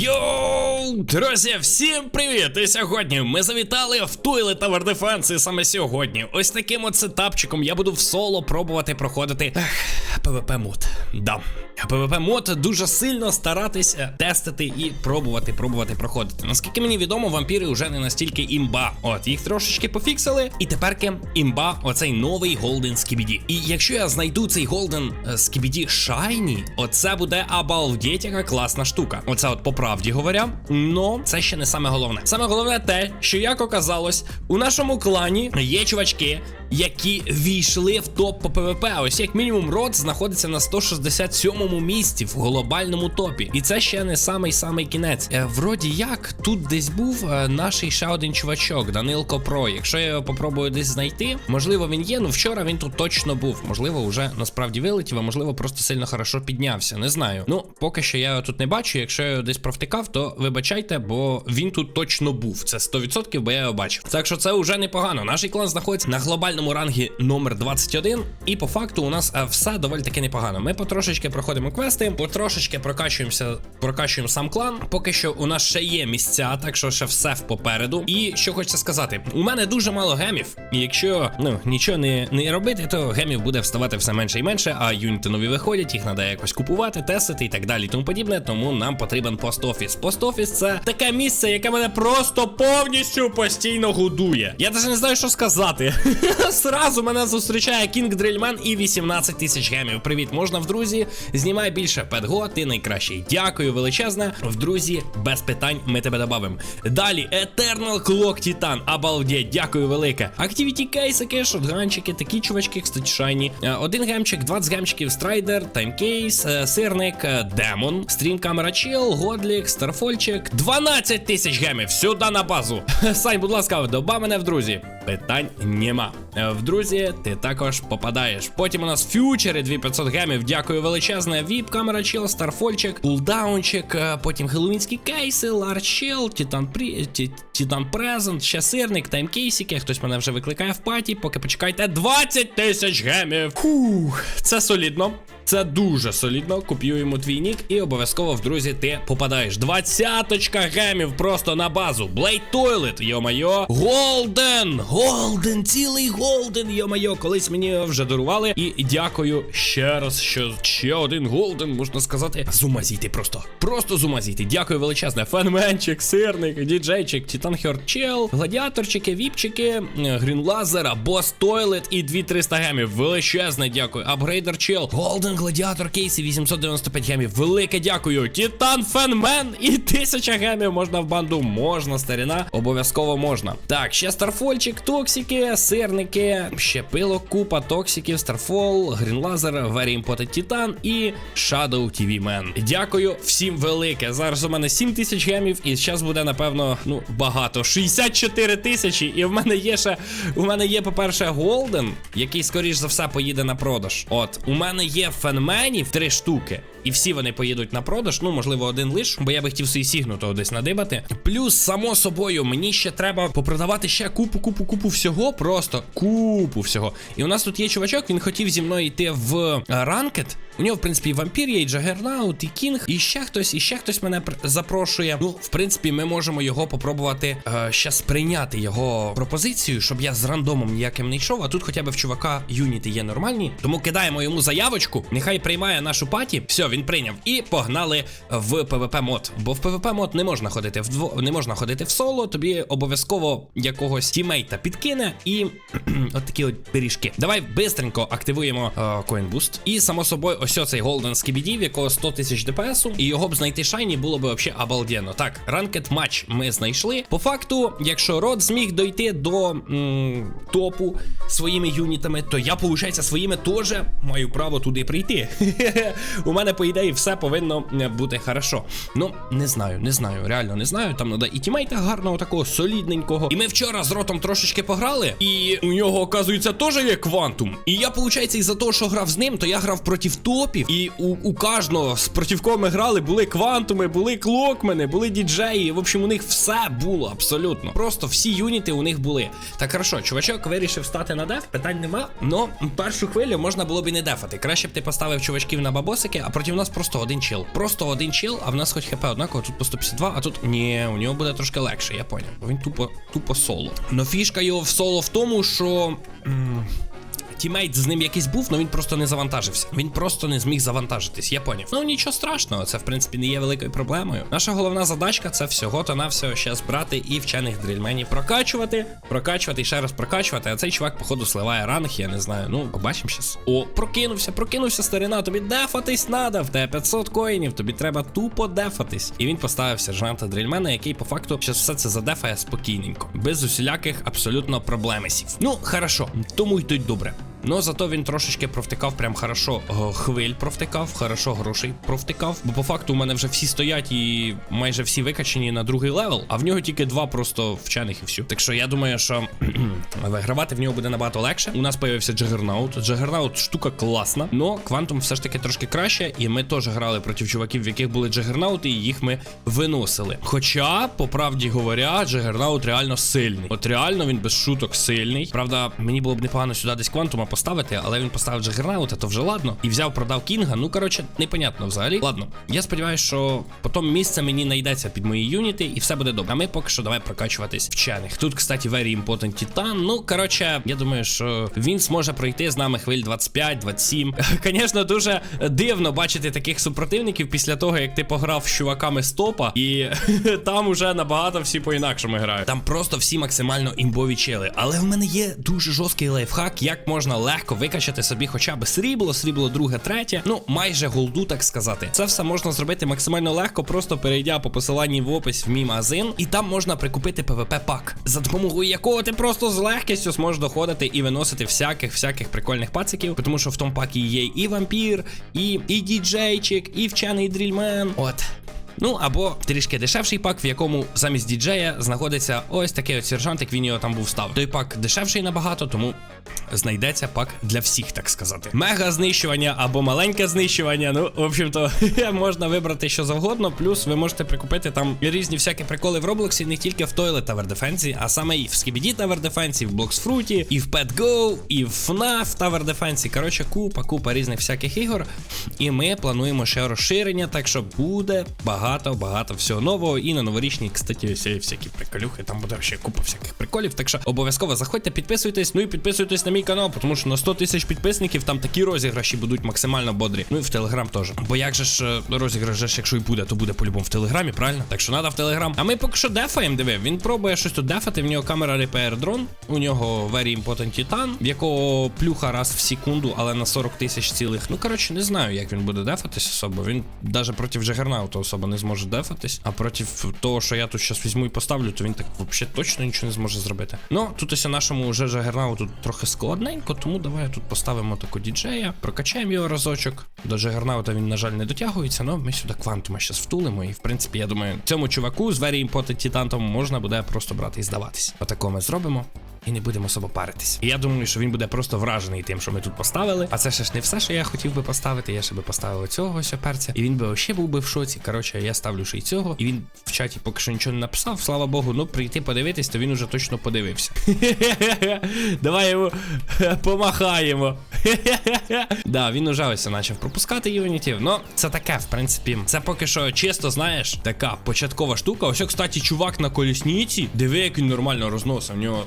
Йоу, друзі, всім привіт! І сьогодні ми завітали в Toilet Tower Defense і саме сьогодні. Ось таким от сетапчиком я буду в соло пробувати проходити ПВП мод. Да. ПВП мод дуже сильно старатися тестити і пробувати, пробувати проходити. Наскільки мені відомо, вампіри вже не настільки імба. От їх трошечки пофіксили, і теперки імба, оцей новий Golden Skibidi. І якщо я знайду цей е, Skibidi Shiny, оце буде обалдеть, яка класна штука. Оце от по правді говоря. Но це ще не саме головне. Саме головне те, що як оказалось, у нашому клані є чувачки, які війшли в топ по ПВП. Ось як мінімум рот знаходиться на 167-му місці в глобальному топі. І це ще не самий самий кінець. Е, вроді як тут десь був е, наш ще один чувачок, Данилко Про. Якщо я його попробую десь знайти, можливо, він є. Ну вчора він тут точно був. Можливо, вже насправді вилетів, а можливо, просто сильно хорошо піднявся. Не знаю. Ну, поки що я його тут не бачу. Якщо я його десь провтикав, то вибачайте, бо він тут точно був. Це 100%, бо я його бачив. Так що це вже непогано. Наш клан знаходиться на глобальному рангі номер 21, і по факту у нас е, все доволі таки непогано. Ми потрошечки проходимо квести, потрошечки прокачуємося, прокачуємо сам клан. Поки що у нас ще є місця, так що ще все попереду. І що хочеться сказати, у мене дуже мало гемів. І якщо ну нічого не, не робити, то гемів буде вставати все менше і менше, а юніти нові виходять, їх треба якось купувати, тестити і так далі. Тому подібне. Тому нам потрібен пост-офіс. Пост-офіс це таке місце, яке мене просто повністю постійно годує. Я навіть не знаю, що сказати. Сразу мене зустрічає Кінг Дрильмен і 18 тисяч гемів. Привіт, можна в друзі? Знімай більше Петго, ти найкращий. Дякую величезне. В друзі, без питань ми тебе добавимо. Далі Eternal Clock Titan. Обалдеть, дякую велике. Activity кейсики, шотганчики, такі чувачки, кстати, шайні. Е, Один гемчик, 20 гемчиків, страйдер, таймкейс, сирник, е, демон, стрім камера чил, годлік, старфольчик. 12 тисяч гемів. Сюди на базу. Сань, будь ласка, доба мене в друзі. Питань нема. Е, В друзі, ти також попадаєш. Потім у нас фьючери 2500 гемів. Дякую величезне. Віп, камера чел, старфольчик, кулдаунчик, е, потім хеллоуінські кейси, ларч чел, титан прі... ті- титан презент, ще сирник, таймкейсики. Хтось мене вже викликає в паті. Поки почекайте. 20 тисяч гемів. Фух, це солідно. Це дуже солідно. Копіюємо твій нік і обов'язково в друзі ти попадаєш. Двадцяточка гемів просто на базу. Blade Toilet, йо-майо. Голден! Голден, цілий голден, йо-майо. Колись мені вже дарували. І дякую ще раз, що ще один голден, можна сказати. З зійти просто. Просто з зійти. Дякую величезне. Фенменчик, сирник, діджейчик, Титан Хьорд Чел, гладіаторчики, віпчики, Грін Лазера, Бос Тойлет і 2300 гемів. Величезне дякую. Апгрейдер Чел, Голден Гладіатор Кейсі 895 гемів. Велике дякую. Титан Фенмен і 1000 гемів можна в банду. Можна, старіна. Обов'язково можна. Так, ще Старфольчик, Токсики, сирники, ще пило, купа токсиків, Старфол, Грін Лазер, Very Титан і Shadow TV Man. Дякую всім велике. Зараз у мене 7 тисяч гемів, і зараз буде, напевно, ну, багато. 64 тисячі. І в мене є ще. У мене є, по-перше, Голден, який, скоріш за все, поїде на продаж. От, у мене є фенменів три штуки. І всі вони поїдуть на продаж. Ну, можливо, один лиш, бо я би хотів свій сігнутого десь надибати. Плюс, само собою, мені ще треба попродавати ще купу, купу, купу всього. Просто купу всього. І у нас тут є чувачок, він хотів зі мною йти в ранкет. У нього, в принципі, і вампір є, і Джагернаут, і Кінг, і ще хтось, і ще хтось мене пр- запрошує. Ну, в принципі, ми можемо його попробувати е, щас прийняти його пропозицію, щоб я з рандомом ніяким не йшов. А тут хоча б в чувака юніти є нормальні. Тому кидаємо йому заявочку. Нехай приймає нашу паті. Все, він прийняв. І погнали в ПВП мод. Бо в ПВП мод не можна ходити вдво, не можна ходити в соло. Тобі обов'язково якогось тімейта підкине і от такі от пиріжки. Давай бистренько активуємо е, Coin Boost. І само собою, ось цей Golden Skibidi, в якого 100 тисяч ДПСу. І його б знайти шайні було б взагалі обалденно. Так, ранкет матч ми знайшли. По факту, якщо род зміг дойти до м, топу своїми юнітами, то я, виходить, своїми теж маю право туди прийти. У мене, по ідеї, все повинно е, бути хорошо. Ну, не знаю, не знаю, реально не знаю. Там треба і тімейта гарного, такого солідненького. І ми вчора з ротом трошечки пограли, і у нього, оказується, теж є квантум. І я, виходить, із-за того, що грав з ним, то я грав проти топів. І у, у кожного з проти кого ми грали були квантуми, були клокмени, були діджеї. В общем, у них все було абсолютно. Просто всі юніти у них були. Так, хорошо, чувачок вирішив стати на деф, питань нема. Но першу хвилю можна було б і не дефати. Краще б ти поставив чувачків на бабосики, а проти в нас просто один чил. Просто один чил, а в нас хоч хп однаково, тут по 152, а тут ні, у нього буде трошки легше, я поняв. Він тупо, тупо соло. Но фішка його в соло в тому, що. Тімейт з ним якийсь був, але він просто не завантажився. Він просто не зміг завантажитись, я поняв. Ну нічого страшного, це в принципі не є великою проблемою. Наша головна задачка це всього то на всього щас брати і вчених дрільменів прокачувати, прокачувати і ще раз прокачувати. А цей чувак, походу, сливає ранг, я не знаю. Ну, побачимо щас. О, прокинувся, прокинувся старина. Тобі дефатись надо. В тебе 500 коїнів, тобі треба тупо дефатись. І він поставив сержанта дрільмена, який по факту щас все це задефає спокійненько, без усіляких абсолютно проблемесів. Ну, хорошо, тому йдуть добре. Ну зато він трошечки провтикав, прям хорошо е, хвиль провтикав, хорошо грошей провтикав. Бо по факту у мене вже всі стоять і майже всі викачені на другий левел, а в нього тільки два просто вчених і все. Так що я думаю, що вигравати в нього буде набагато легше. У нас появився Джагернаут. Джагернаут штука класна, но квантум все ж таки трошки краще. І ми теж грали проти чуваків, в яких були Джагернаути, і їх ми виносили. Хоча, по правді говоря, Джагернаут реально сильний. От реально він без шуток сильний. Правда, мені було б непогано сюди десь квантума поставити, але він поставив Джагернаута, то вже ладно. І взяв, продав Кінга. Ну коротше, непонятно взагалі. Ладно, я сподіваюся, що потім місце мені знайдеться під мої юніти, і все буде добре. А ми поки що давай прокачуватись вчених. Тут, кстати, very important Титан. Ну коротше, я думаю, що він зможе пройти з нами хвиль 25-27. Звісно, дуже дивно бачити таких супротивників після того, як ти пограв з чуваками з топа, і там уже набагато всі по-інакшому грають. Там просто всі максимально імбові чели. Але в мене є дуже жорсткий лайфхак, як можна легко викачати собі хоча б срібло, срібло друге, третє, ну майже голду, так сказати. Це все можна зробити максимально легко, просто перейдя по посиланні в опис в мій магазин, і там можна прикупити ПВП пак, за допомогою якого ти просто з легкістю зможеш доходити і виносити всяких всяких прикольних пациків, тому що в тому пакі є і вампір, і, і діджейчик, і вчений дрільмен. От. Ну або трішки дешевший пак, в якому замість діджея знаходиться ось такий от сержантик, він його там був став. Той пак дешевший набагато, тому знайдеться пак для всіх, так сказати. Мега знищування або маленьке знищування. Ну, в общем-то, можна вибрати що завгодно. Плюс ви можете прикупити там різні всякі приколи в Роблоксі, не тільки в Toilet Tower Defense, а саме і в Skibidi Tower Defense, і в Blocks і в Pet Go, і в FNAF Tower Defense. Коротше, купа, купа різних всяких ігор. І ми плануємо ще розширення, так що буде багато, багато всього нового. І на новорічні, кстати, всі всякі приколюхи. Там буде ще купа всяких приколів. Так що обов'язково заходьте, підписуйтесь. Ну і підписуйтесь на мій канал, тому що на 100 тисяч підписників там такі розіграші будуть максимально бодрі. Ну і в Телеграм теж. Бо як же ж е, розіграш, якщо і буде, то буде по-любому в Телеграмі, правильно? Так що треба в Телеграм. А ми поки що дефаємо, диви. Він пробує щось тут дефати. В нього камера Repair дрон. У нього Very Important Titan, в якого плюха раз в секунду, але на 40 тисяч цілих. Ну коротше, не знаю, як він буде дефатись особо. Він навіть проти Джагернаута особо не зможе дефатись. А проти того, що я тут зараз візьму і поставлю, то він так взагалі точно нічого не зможе зробити. Ну, тут ось нашому вже Джагернауту трохи складненько, тому давай тут поставимо таку діджея, прокачаємо його разочок. До Джагернаута він, на жаль, не дотягується, але ми сюди квантума зараз втулимо. І в принципі, я думаю, цьому чуваку з Very Important Titan можна буде просто брати і здаватись. Отако ми зробимо. І не будемо особо паритись. І я думаю, що він буде просто вражений тим, що ми тут поставили. А це ще ж не все, що я хотів би поставити. Я ще би поставив цього ще перця. І він би ще був би в шоці. Коротше, я ставлю ще й цього. І він в чаті поки що нічого не написав. Слава Богу, ну прийти подивитись, то він уже точно подивився. Давай йому помахаємо. Да, він ось почав пропускати юнітів. Ну, це таке, в принципі. Це поки що чисто, знаєш, така початкова штука. Ось, кстати, чувак на колісниці. Диви, як він нормально розносив. У нього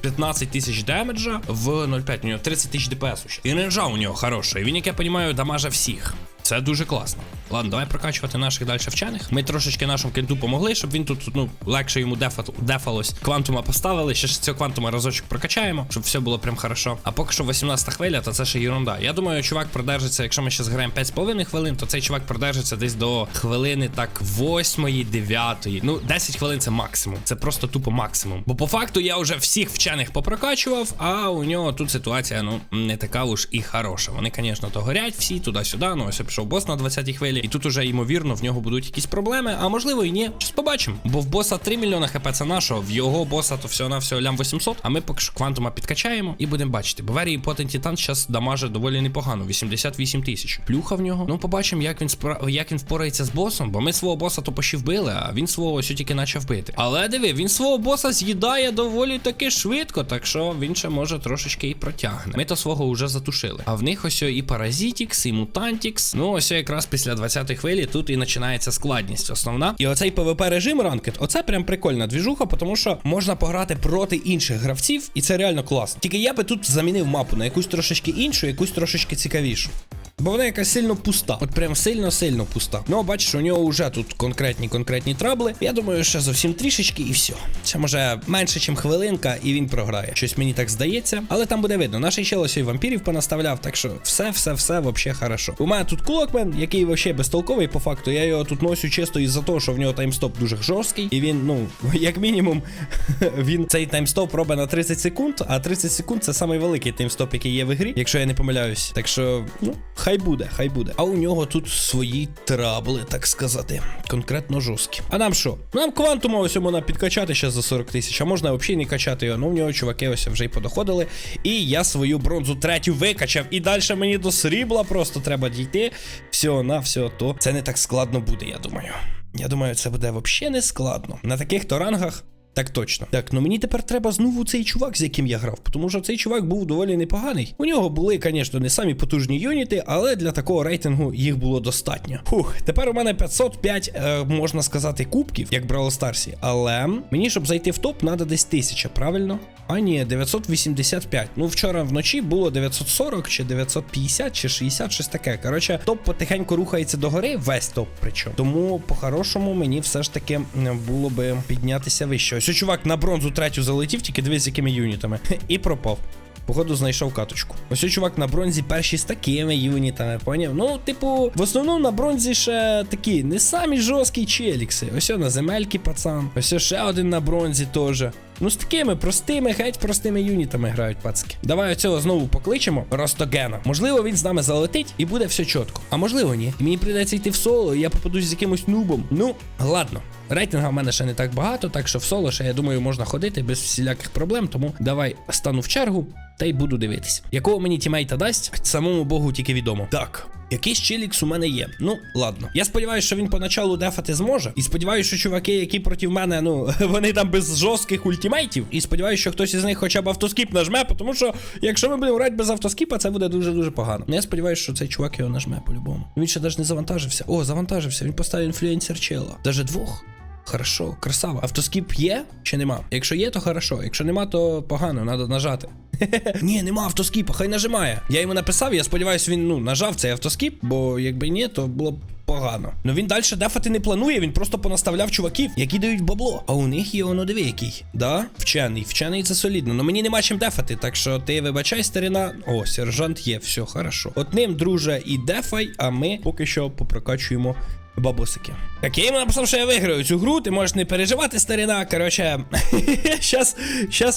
15 тисяч демеджа в 0,5, у нього 30 тисяч ДПС. І ренжа у нього хороша. Він, як я розумію, дамажа всіх. Це дуже класно. Ладно, давай прокачувати наших далі вчених. Ми трошечки нашому кенту помогли, щоб він тут ну легше йому дефа, дефалось. Квантума поставили. Ще ж цього квантума разочок прокачаємо, щоб все було прям хорошо. А поки що 18 хвиля, то це ще ерунда. Я думаю, чувак продержиться, якщо ми ще зграємо 5,5 хвилин, то цей чувак продержиться десь до хвилини так 8, 9. Ну, 10 хвилин це максимум. Це просто тупо максимум. Бо по факту я вже всіх вчених попрокачував, а у нього тут ситуація, ну, не така уж і хороша. Вони, звісно, то горять всі туди-сюди. Ну, ось пішов бос на 20-й хвилі, і тут уже ймовірно в нього будуть якісь проблеми, а можливо і ні. Щось побачимо. Бо в боса 3 мільйона хп це нашого, в його боса то всього на всього лям 800, а ми поки що квантума підкачаємо і будемо бачити. Very Important Titan зараз дамаже доволі непогано, 88 тисяч. Плюха в нього. Ну, побачимо, як він спра... як він впорається з босом, бо ми свого боса то поші вбили, а він свого ось тільки почав бити. Але диви, він свого боса з'їдає доволі таки швидко, так що він ще може трошечки і протягне. Ми то свого вже затушили. А в них ось і Паразитікс, і Мутантікс. Ну, Ну, ось якраз після 20-ї хвилі тут і починається складність основна. І оцей PvP режим ранкет, оце прям прикольна двіжуха, тому що можна пограти проти інших гравців, і це реально класно. Тільки я би тут замінив мапу на якусь трошечки іншу, якусь трошечки цікавішу. Бо вона якась сильно пуста. От прям сильно-сильно пуста. Ну, бачиш, у нього вже тут конкретні конкретні трабли. Я думаю, ще зовсім трішечки і все. Це може менше, ніж хвилинка, і він програє. Щось мені так здається. Але там буде видно. Наш чел ось і вампірів понаставляв, так що все, все, все вообще хорошо. У мене тут клокмен, який вообще безтолковий по факту. Я його тут носю чисто із-за того, що в нього таймстоп дуже жорсткий. І він, ну, як мінімум, він цей таймстоп робить на 30 секунд, а 30 секунд це самий великий таймстоп, який є в ігрі, якщо я не помиляюсь. Так що, ну, хай буде, хай буде. А у нього тут свої трабли, так сказати. Конкретно жорсткі. А нам що? Нам квантума ось можна підкачати ще за 40 тисяч, а можна взагалі не качати його. Ну, в нього чуваки ось вже й подоходили. І я свою бронзу третю викачав. І далі мені до срібла просто треба дійти. Все на все то. Це не так складно буде, я думаю. Я думаю, це буде взагалі не складно. На таких то рангах. Так точно. Так, ну мені тепер треба знову цей чувак, з яким я грав, тому що цей чувак був доволі непоганий. У нього були, звісно, не самі потужні юніти, але для такого рейтингу їх було достатньо. Фух, тепер у мене 505, е, можна сказати, кубків, як Бравл Старсі. Але мені, щоб зайти в топ, треба десь 1000, правильно? А ні, 985. Ну, вчора вночі було 940 чи 950 чи 60, щось таке. Коротше, топ потихеньку рухається догори, весь топ причому. Тому, по-хорошому, мені все ж таки було би піднятися вище. Ось чувак на бронзу третю залетів, тільки дивись, з якими юнітами. І пропав. Походу, знайшов каточку. Ось чувак на бронзі перші з такими юнітами, поняв? Ну, типу, в основному на бронзі ще такі не самі жорсткі челікси. Ось на земельки, пацан. Ось ще один на бронзі теж. Ну, з такими простими, геть простими юнітами грають пацки. Давай оцього знову покличемо Ростогена. Можливо, він з нами залетить і буде все чітко. А можливо, ні. Мені прийдеться йти в соло, і я попадусь з якимось нубом. Ну, ладно. Рейтинга в мене ще не так багато, так що в соло ще, я думаю, можна ходити без всіляких проблем. Тому давай стану в чергу та й буду дивитись. Якого мені тімейта дасть, самому Богу тільки відомо. Так. Якийсь челікс у мене є. Ну, ладно. Я сподіваюся, що він поначалу дефати зможе. І сподіваюся, що чуваки, які проти мене, ну, вони там без жорстких ультимейтів. І сподіваюся, що хтось із них хоча б автоскіп нажме, тому що якщо ми будемо грати без автоскіпа, це буде дуже-дуже погано. Ну, я сподіваюся, що цей чувак його нажме по-любому. Він ще навіть не завантажився. О, завантажився. Він поставив інфлюенсер чела. Даже двох. Хорошо, красава. Автоскіп є чи нема? Якщо є, то хорошо. Якщо нема, то погано, треба нажати. Ні, нема автоскіпа, хай нажимає. Я йому написав, я сподіваюся, він ну нажав цей автоскіп, бо якби ні, то було б погано. Ну він далі дефати не планує, він просто понаставляв чуваків, які дають бабло. А у них є воно диви. Да? Вчений. Вчений це солідно. Ну мені нема чим дефати, так що ти вибачай, старина. О, сержант є, все, хорошо. От ним, друже, і дефай, а ми поки що попрокачуємо. Бабусики. Так, я йому що я виграю цю гру, ти можеш не переживати, старина. Короче, щас,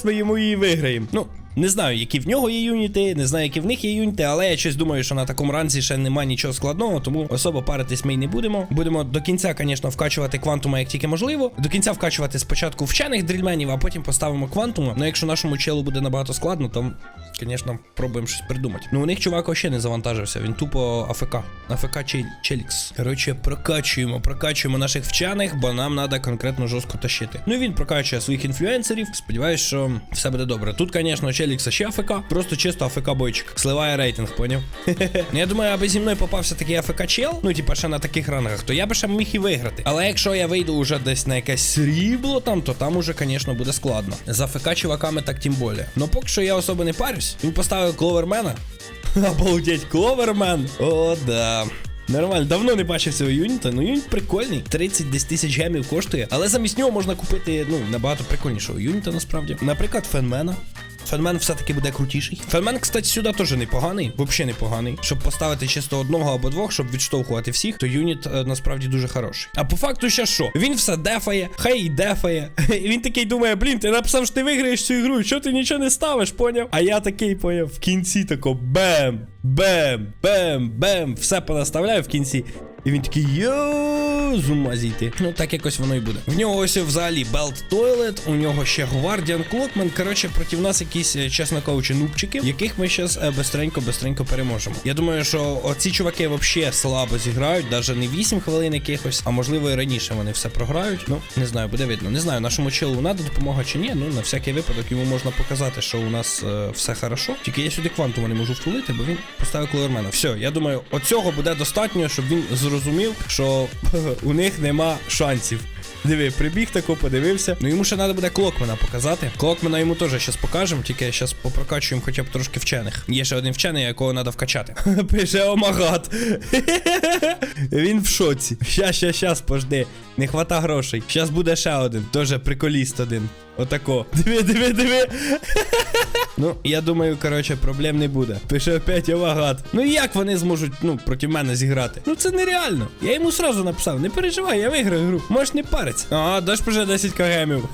ми йому її виграємо. Ну, не знаю, які в нього є юніти, не знаю, які в них є юніти, але я щось думаю, що на такому ранзі ще немає нічого складного, тому особо паритись ми й не будемо. Будемо до кінця, звісно, вкачувати квантума як тільки можливо. До кінця вкачувати спочатку вчених дрільменів, а потім поставимо квантума. Ну, якщо нашому челу буде набагато складно, то, звісно, пробуємо щось придумати. Ну, у них чувак ще не завантажився, він тупо АФК. АФК Чел- Челікс. Коротше, прокачуємо, прокачуємо наших вчених, бо нам треба конкретно жорстко тащити. Ну і він прокачує своїх інфлюенсерів. Сподіваюсь, що все буде добре. Тут, звісно, Челікса ще АФК, просто чисто АФК бойчик. Сливає рейтинг, поняв? Ну, я думаю, аби зі мною попався такий АФК чел, ну типа ще на таких рангах, то я би ще міг і виграти. Але якщо я вийду уже десь на якесь срібло там, то там уже, звісно, буде складно. З АФК чуваками так тим більше. Ну поки що я особо не парюсь. Він поставив кловермена. Обалдеть, кловермен. О, да. Нормально, давно не бачив цього юніта. Ну юніт прикольний. 30 десь тисяч гемів коштує. Але замість нього можна купити ну набагато прикольнішого юніта насправді. Наприклад, фенмена. Фенмен все-таки буде крутіший. Фенмен, кстати, сюди теж непоганий, взагалі непоганий. Щоб поставити чисто одного або двох, щоб відштовхувати всіх, то юніт е, насправді дуже хороший. А по факту ще що? Він все дефає, хай і дефає. Він такий думає, блін, ти написав, що ти виграєш цю ігру, що ти нічого не ставиш, поняв? А я такий поняв в кінці тако бем, бем, бем, бем, все понаставляю в кінці. І він такий йо, з зійти. Ну так якось воно і буде. В нього ось взагалі Belt Toilet, у нього ще Guardian Clockman. Коротше, проти нас якісь, е, чесно кажучи, нубчики, яких ми зараз бистренько, бистренько переможемо. Я думаю, що оці чуваки взагалі слабо зіграють, навіть не 8 хвилин якихось, а можливо і раніше вони все програють. Ну, не знаю, буде видно. Не знаю, нашому чилу треба допомога чи ні. Ну, на всякий випадок йому можна показати, що у нас е, все хорошо. Тільки я сюди квантума не можу втулити, бо він поставив колермена. Все, я думаю, оцього буде достатньо, щоб він зрозумів, що у них нема шансів. Диви, прибіг тако, подивився. Ну йому ще треба буде клокмена показати. Клокмена йому теж зараз покажемо, тільки зараз попрокачуємо хоча б трошки вчених. Є ще один вчений, якого треба вкачати. Пише омагат. Він в шоці. Щас, щас, щас, пожди. Не хвата грошей. Щас буде ще один. Теж приколіст один. Отако. Диви, диви, диви. Ну, я думаю, коротше, проблем не буде. Пише опять Овагат. Ну як вони зможуть, ну, проти мене зіграти? Ну це нереально. Я йому сразу написав, не переживай, я виграю гру. Можеш не париться. А, даш вже 10 кгмів.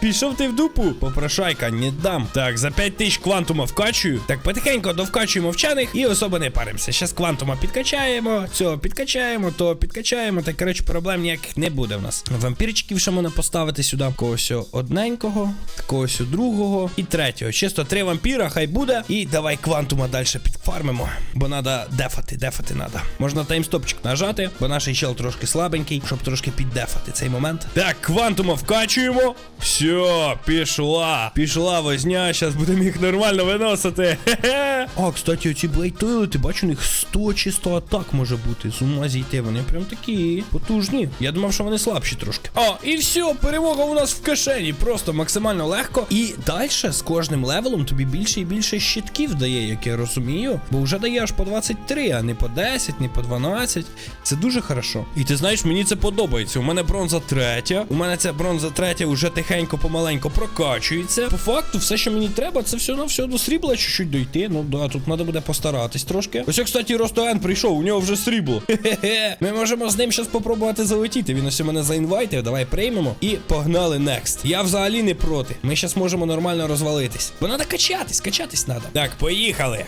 Пішов ти в дупу. Попрошайка, не дам. Так, за 5 тисяч квантума вкачую. Так, потихеньку довкачуємо вчених і особо не паримося. Щас квантума підкачаємо, цього підкачаємо, то підкачаємо. Так, коротше, проблем ніяких не буде в нас. Вампірчиків ще можна поставити сюди. Когось одненького, когось другого і третього. Чисто три вампіра, хай буде. І давай квантума далі підфармимо. Бо треба дефати, дефати треба. Можна таймстопчик нажати, бо наш чел трошки слабенький, щоб трошки піддефати цей момент. Так, квантума вкачуємо. Все, пішла. Пішла возня. Зараз будемо їх нормально виносити. Хе-хе. А, кстати, оці блейтойли, ти бачу, у них 100 чи 100 атак може бути. З ума зійти. Вони прям такі потужні. Я думав, що вони слабші трошки. А, і все, перемога у нас в кишені. Просто максимально легко. І далі з кожним левелом тобі більше і більше щитків дає, як я розумію. Бо вже дає аж по 23, а не по 10, не по 12. Це дуже хорошо. І ти знаєш, мені це подобається. У мене бронза третя. У мене ця бронза третя вже тихенько, помаленько прокачується. По факту, все, що мені треба, це все на все до срібла чуть-чуть дойти. Ну да, тут треба буде постаратись трошки. Ось, кстати, Ростоен прийшов, у нього вже срібло. Хе-хе. Ми можемо з ним зараз попробувати залетіти. Він ось у мене заінвайтив. Давай приймемо. І погнали next. Я взагалі не проти. Ми зараз можемо нормально розвалитись. Бо треба качатись, качатись треба. Так, поїхали.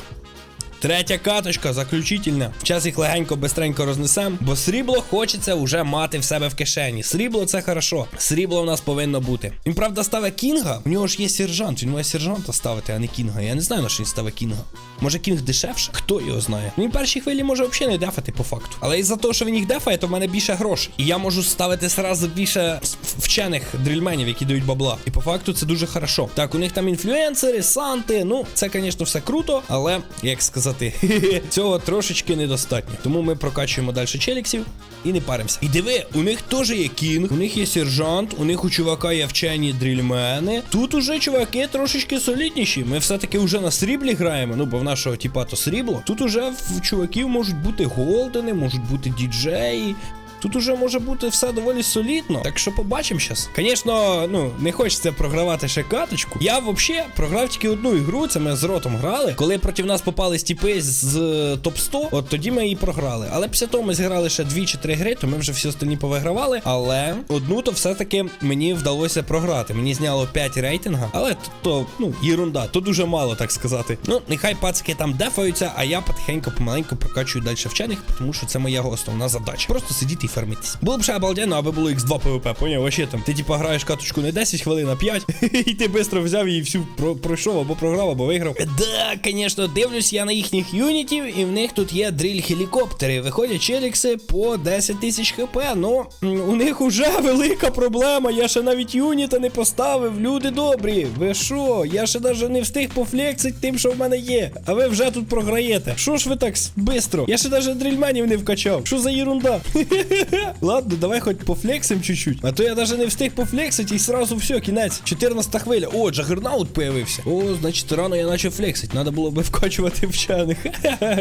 Третя каточка, заключительна. Час їх легенько, бистренько рознесем, бо срібло хочеться вже мати в себе в кишені. Срібло це хорошо. Срібло в нас повинно бути. Він правда ставить кінга. У нього ж є сержант. Він має сержанта ставити, а не кінга. Я не знаю на що він ставить кінга. Може кінг дешевше? Хто його знає? Він перші хвилі може взагалі не дефати по факту. Але із-за того, що він їх дефає, то в мене більше грошей. І я можу ставити сразу більше вчених дрільменів, які дають бабла. І по факту це дуже хорошо. Так, у них там інфлюенсери, санти. Ну, це, звісно, все круто, але як сказати, цього трошечки недостатньо. Тому ми прокачуємо далі челіксів і не паримося. І диви, у них теж є кінг, у них є сержант, у них у чувака є вчені дрільмени. Тут уже чуваки трошечки солідніші. Ми все-таки вже на сріблі граємо. Ну, бо в нашого тіпа то срібло. Тут уже в чуваків можуть бути голдени, можуть бути діджеї. Тут уже може бути все доволі солідно. Так що побачимо зараз. Звісно, ну не хочеться програвати ще каточку. Я взагалі програв тільки одну ігру. Це ми з ротом грали. Коли проти нас попались тіпи з топ 100 от тоді ми її програли. Але після того ми зіграли ще дві чи три гри, то ми вже всі остальні повигравали. Але одну то все-таки мені вдалося програти. Мені зняло 5 рейтинга. Але то, то ну, єрунда, то дуже мало, так сказати. Ну, нехай пацики там дефаються, а я потихеньку, помаленьку прокачую далі вчених, тому що це моя основна задача. Просто сидіти фармитись. Було б ще обалденно, аби було X2 PvP, поняв? Вообще там. Ти типа граєш каточку не 10 хвилин, а 5, і ти швидко взяв і всю про пройшов або програв, або виграв. Да, звісно, дивлюсь я на їхніх юнітів, і в них тут є дріль гелікоптери. Виходять челікси по 10 тисяч хп. Ну, у них уже велика проблема. Я ще навіть юніта не поставив. Люди добрі. Ви що? Я ще навіть не встиг пофлексить тим, що в мене є. А ви вже тут програєте. Що ж ви так швидко? Я ще навіть дрільменів не вкачав. Що за ерунда? Ладно, давай хоч пофлексим чуть-чуть. А то я навіть не встиг пофлексити і сразу все, кінець. 14 хвиля. О, джагернаут появився. О, значить, рано я почав флексити. Надо було би вкачувати вчених.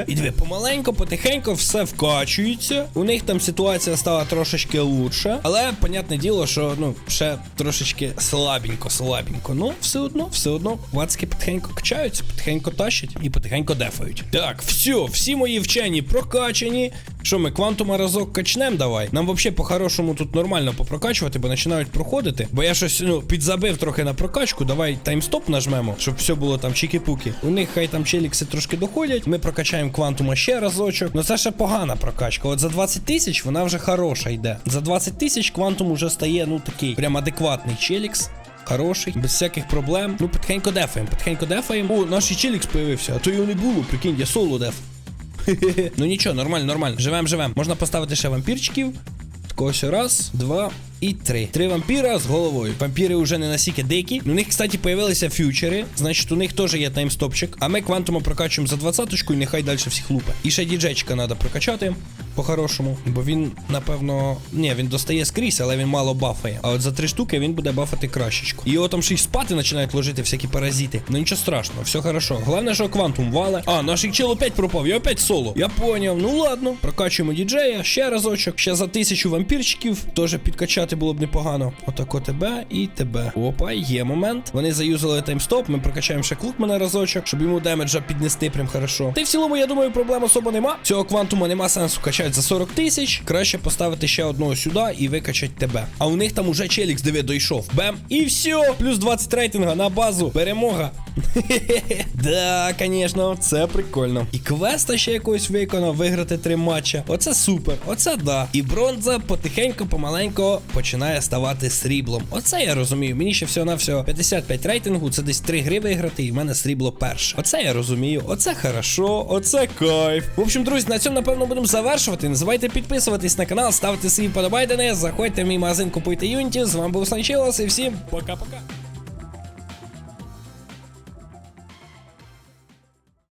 І диви, помаленько, потихеньку все вкачується. У них там ситуація стала трошечки лучше. Але, понятне діло, що ну, ще трошечки слабенько, слабенько. Ну, все одно, все одно. Вацки потихеньку качаються, потихеньку тащать і потихеньку дефають. Так, все, всі мої вчені прокачані. Що ми квантума разок качнем, давай. Давай. Нам взагалі по-хорошому тут нормально попрокачувати, бо починають проходити. Бо я щось ну, підзабив трохи на прокачку. Давай таймстоп нажмемо, щоб все було там чікі-пуки. У них хай там челікси трошки доходять. Ми прокачаємо квантума ще разочок. Ну це ще погана прокачка. От за 20 тисяч вона вже хороша йде. За 20 тисяч квантум уже стає, ну такий, прям адекватний челікс. Хороший, без всяких проблем. Ну, потихеньку дефаємо, потихеньку дефаємо. О, наш челікс появився, а то його не було, прикинь, я соло деф. Ну нічого, нормально, нормально. Живем, живем. Можна поставити ще вампірчиків. Такого ще раз, два і три. Три вампіра з головою. Вампіри вже не настільки дикі. У них, кстати, появилися фьючери. Значить, у них теж є таймстопчик. А ми квантума прокачуємо за двадцяточку і нехай далі всіх лупа. І ще діджечка треба прокачати. По-хорошому, бо він, напевно, ні, він достає скрізь, але він мало бафає. А от за три штуки він буде бафати кращечку. Його там ще й спати починають ложити всякі паразити. Ну нічого страшного, все хорошо. Головне, що квантум вале. А, наш чел опять пропав, я опять соло. Я поняв. Ну ладно, прокачуємо діджея, ще разочок. Ще за тисячу вампірчиків. Теж підкачати було б непогано. Отако тебе і тебе. Опа, є момент. Вони заюзали таймстоп. Ми прокачаємо ще клукмана разочок, щоб йому демеджа піднести прям хорошо. Та й в цілому, я думаю, проблем особо нема. Цього квантума нема сенсу качати за 40 тисяч. Краще поставити ще одного сюди і викачати тебе. А у них там уже челікс диви дойшов. Бем. І все. Плюс 20 рейтинга на базу. Перемога. Да, звісно, це прикольно. І квеста ще якогось виконав, виграти три матча. Оце супер, оце да. І бронза потихеньку, помаленько починає ставати сріблом. Оце я розумію. Мені ще всього на всього 55 рейтингу, це десь 3 гри виграти, і в мене срібло перше. Оце я розумію, оце хорошо, оце кайф. В общем, друзі, на цьому напевно будемо завершувати. Не забувайте підписуватись на канал, ставити свій подобайдене, заходьте в мій магазин, купуйте юніті. З вами був Санчелос і всім пока-пока.